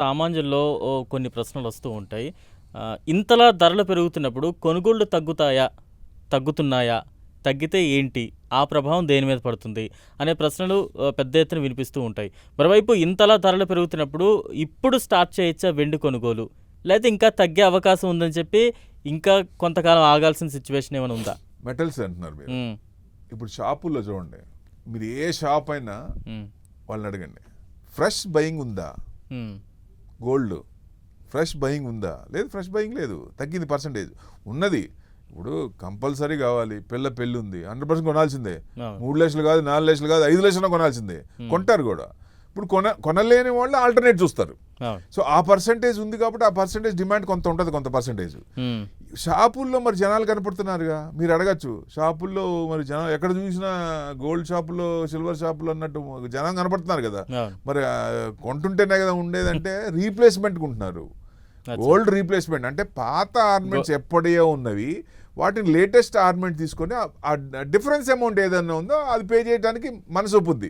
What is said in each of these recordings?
సామాన్యుల్లో కొన్ని ప్రశ్నలు వస్తూ ఉంటాయి. ఇంతలా ధరలు పెరుగుతున్నప్పుడు కొనుగోళ్ళు తగ్గుతాయా? తగ్గుతున్నాయా? తగ్గితే ఏంటి? ఆ ప్రభావం దేని మీద పడుతుంది? అనే ప్రశ్నలు పెద్ద ఎత్తున వినిపిస్తూ ఉంటాయి. మరోవైపు ఇంతలా ధరలు పెరుగుతున్నప్పుడు ఇప్పుడు స్టార్ట్ చేయొచ్చా వెండి కొనుగోలు? లేకపోతే ఇంకా తగ్గే అవకాశం ఉందని చెప్పి ఇంకా కొంతకాలం ఆగాల్సిన సిచ్యువేషన్ ఏమైనా ఉందా? మెటల్స్ అంటున్నారు మీరు. ఇప్పుడు షాపుల్లో చూడండి. మీరు ఏ షాప్ అయినా వాళ్ళని అడగండి. ఫ్రెష్ బయింగ్ ఉందా? గోల్డ్. ఫ్రెష్ బయింగ్ ఉందా? లేదు ఫ్రెష్ బయింగ్ లేదు. తగ్గింది పర్సంటేజ్. ఉన్నది. ఇప్పుడు కంపల్సరీ కావాలి. పిల్ల పెళ్ళి ఉంది హండ్రెడ్ పర్సెంట్ కొనాల్సిందే. మూడు లక్షలు కాదు నాలుగు లక్షలు కాదు ఐదు లక్షలు కొనాల్సిందే. కొంటారు కూడా. ఇప్పుడు కొన కొనలేని వాళ్ళు ఆల్టర్నేట్ చూస్తారు. సో ఆ పర్సంటేజ్ ఉంది కాబట్టి ఆ పర్సంటేజ్ డిమాండ్ కొంత ఉంటుంది కొంత పర్సంటేజ్ షాపుల్లో మరి జనాలు కనపడుతున్నారుగా? మీరు అడగచ్చు. షాపుల్లో మరి జనం ఎక్కడ చూసినా గోల్డ్ షాపుల్లో సిల్వర్ షాపుల్లో అన్నట్టు జనం కనపడుతున్నారు కదా. మరి కొంటుంటేనే కదా ఉండేదంటే రీప్లేస్మెంట్ కొంటున్నారు. గోల్డ్ రీప్లేస్మెంట్ అంటే పాత ఆర్నమెంట్స్ ఎప్పటియో ఉన్నవి. వాటిని లేటెస్ట్ ఆర్నమెంట్ తీసుకొని ఆ- డిఫరెన్స్ అమౌంట్ ఏదైనా ఉందో అది పే చేయడానికి మనసు ఒప్పుద్ది.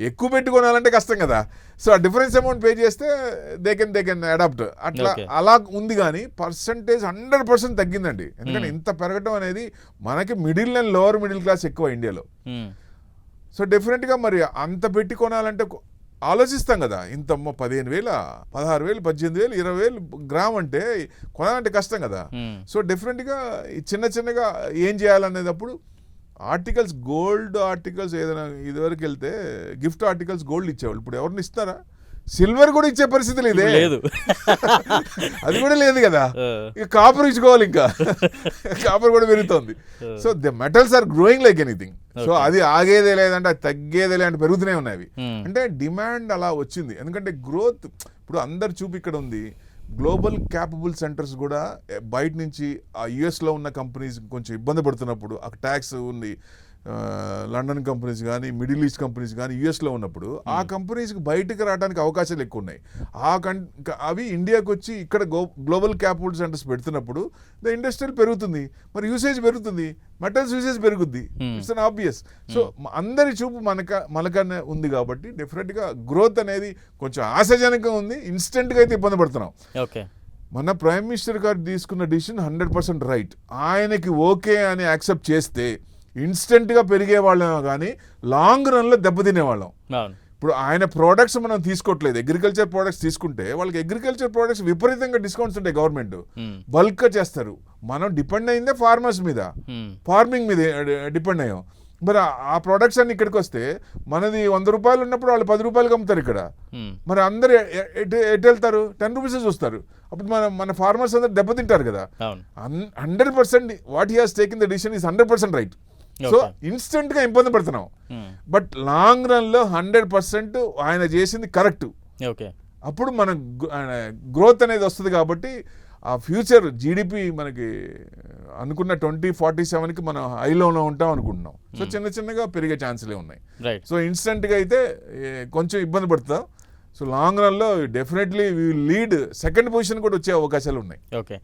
ఎక్కువ పెట్టి కొనాలంటే కష్టం కదా. సో ఆ డిఫరెన్స్ అమౌంట్ పే చేస్తే they can they can adapt అట్లా. అలా ఉంది కానీ పర్సంటేజ్ హండ్రెడ్ పర్సెంట్ తగ్గిందండి. ఎందుకంటే ఇంత పెరగటం అనేది మనకి middle and lower middle class ఎక్కువ ఇండియాలో. ఉమ్, సో డెఫినెట్గా మరి అంత పెట్టి కొనాలంటే ఆలోచిస్తాం కదా. ఇంత అమ్మ పదిహేను వేల పదహారు వేలు పద్దెనిమిది వేలు ఇరవై వేలు గ్రామ్ అంటే కొనాలంటే కష్టం కదా. సో డెఫినెట్గా చిన్న చిన్నగా ఏం చేయాలనేటప్పుడు ఆర్టికల్స్ గోల్డ్ ఆర్టికల్స్ ఏదైనా ఇదివరకు వెళ్తే గిఫ్ట్ ఆర్టికల్స్ గోల్డ్ ఇచ్చేవాళ్ళు. ఇప్పుడు ఎవరిని ఇస్తారా? సిల్వర్ కూడా ఇచ్చే పరిస్థితి లేదే. లేదు. అది కూడా లేదు కదా. ఇక కాపర్ ఇచ్చుకోవాలి ఇంకా. కాపర్ కూడా పెరుగుతోంది. So the metals are growing like anything so అది ఆగేదే లేదంటే అది తగ్గేదే లేదంటే పెరుగుతూనే ఉన్నాయి ఉమ్, అంటే డిమాండ్ అలా వచ్చింది. ఎందుకంటే గ్రోత్ ఇప్పుడు అందరి చూపు ఇక్కడ ఉంది. గ్లోబల్ క్యాపబుల్ సెంటర్స్ కూడా బయట నుంచి ఆ యుఎస్లో ఉన్న కంపెనీస్ కొంచెం ఇబ్బంది పడుతున్నప్పుడు ఆ ట్యాక్స్ ఉంది. లండన్ కంపెనీస్ కానీ మిడిల్ ఈస్ట్ కంపెనీస్ కానీ యుఎస్లో ఉన్నప్పుడు ఆ కంపెనీస్కి బయటకు రావడానికి అవకాశాలు ఎక్కువ ఉన్నాయి ఆ కం అవి ఇండియాకి వచ్చి ఇక్కడ గ్లోబల్ క్యాపబుల్ సెంటర్స్ పెడుతున్నప్పుడు ద ఇండస్ట్రియల్ పెరుగుతుంది. మరి యూసేజ్ పెరుగుతుంది. మెటల్స్ యూసేజ్ పెరుగుద్ది. It's an obvious. సో అందరి చూపు మనక మనకనే ఉంది కాబట్టి డెఫినెట్గా గ్రోత్ అనేది కొంచెం ఆశాజనకంగా ఉంది. ఇన్స్టెంట్గా అయితే ఇబ్బంది పడుతున్నాం. ఓకే. మన ప్రైమ్ మినిస్టర్ గారు తీసుకున్న డిసిషన్ హండ్రెడ్ పర్సెంట్ రైట్. ఆయనకి ఓకే అని యాక్సెప్ట్ చేస్తే ఇన్స్టెంట్గా పెరిగే వాళ్ళం కానీ లాంగ్ రన్లో దెబ్బతినేవాళ్ళం. ఇప్పుడు ఆయన ప్రోడక్ట్స్ మనం తీసుకోవట్లేదు. అగ్రికల్చర్ ప్రోడక్ట్స్ తీసుకుంటే వాళ్ళకి అగ్రికల్చర్ ప్రోడక్ట్స్ విపరీతంగా డిస్కౌంట్స్ ఉంటాయి గవర్నమెంట్. బల్క్గా చేస్తారు. మనం డిపెండ్ అయిందే ఫార్మర్స్ మీద. ఫార్మింగ్ మీద డిపెండ్ అయ్యాం. మరి ఆ- ప్రొడక్ట్స్ అన్ని ఇక్కడికి వస్తే మనది వంద రూపాయలు ఉన్నప్పుడు వాళ్ళు పది రూపాయలకి అమ్ముతారు ఇక్కడ. మరి అందరు ఎటు వెళ్తారు? టెన్ రూపీసే చూస్తారు. అప్పుడు మన మన ఫార్మర్స్ అందరు దెబ్బతింటారు కదా. Hundred percent what he has taken the decision is hundred percent right. So Okay. ఇన్స్టెంట్గా ఇబ్బంది పడుతున్నాం. బట్ లాంగ్ రన్లో హండ్రెడ్ పర్సెంట్ ఆయన చేసింది కరెక్ట్ ఓకే అప్పుడు మన గ్రోత్ అనేది వస్తుంది కాబట్టి ఆ ఫ్యూచర్ జీడిపి మనకి అనుకున్న ట్వంటీ ఫార్టీ సెవెన్కి మనం హైలోనే ఉంటాం అనుకుంటున్నాం. సో చిన్న చిన్నగా పెరిగే ఛాన్సులే ఉన్నాయి. సో ఇన్స్టెంట్గా అయితే కొంచెం ఇబ్బంది పడుతుందా సో లాంగ్ రన్లో definitely we lead second position కూడా వచ్చే అవకాశాలు ఉన్నాయి. ఓకే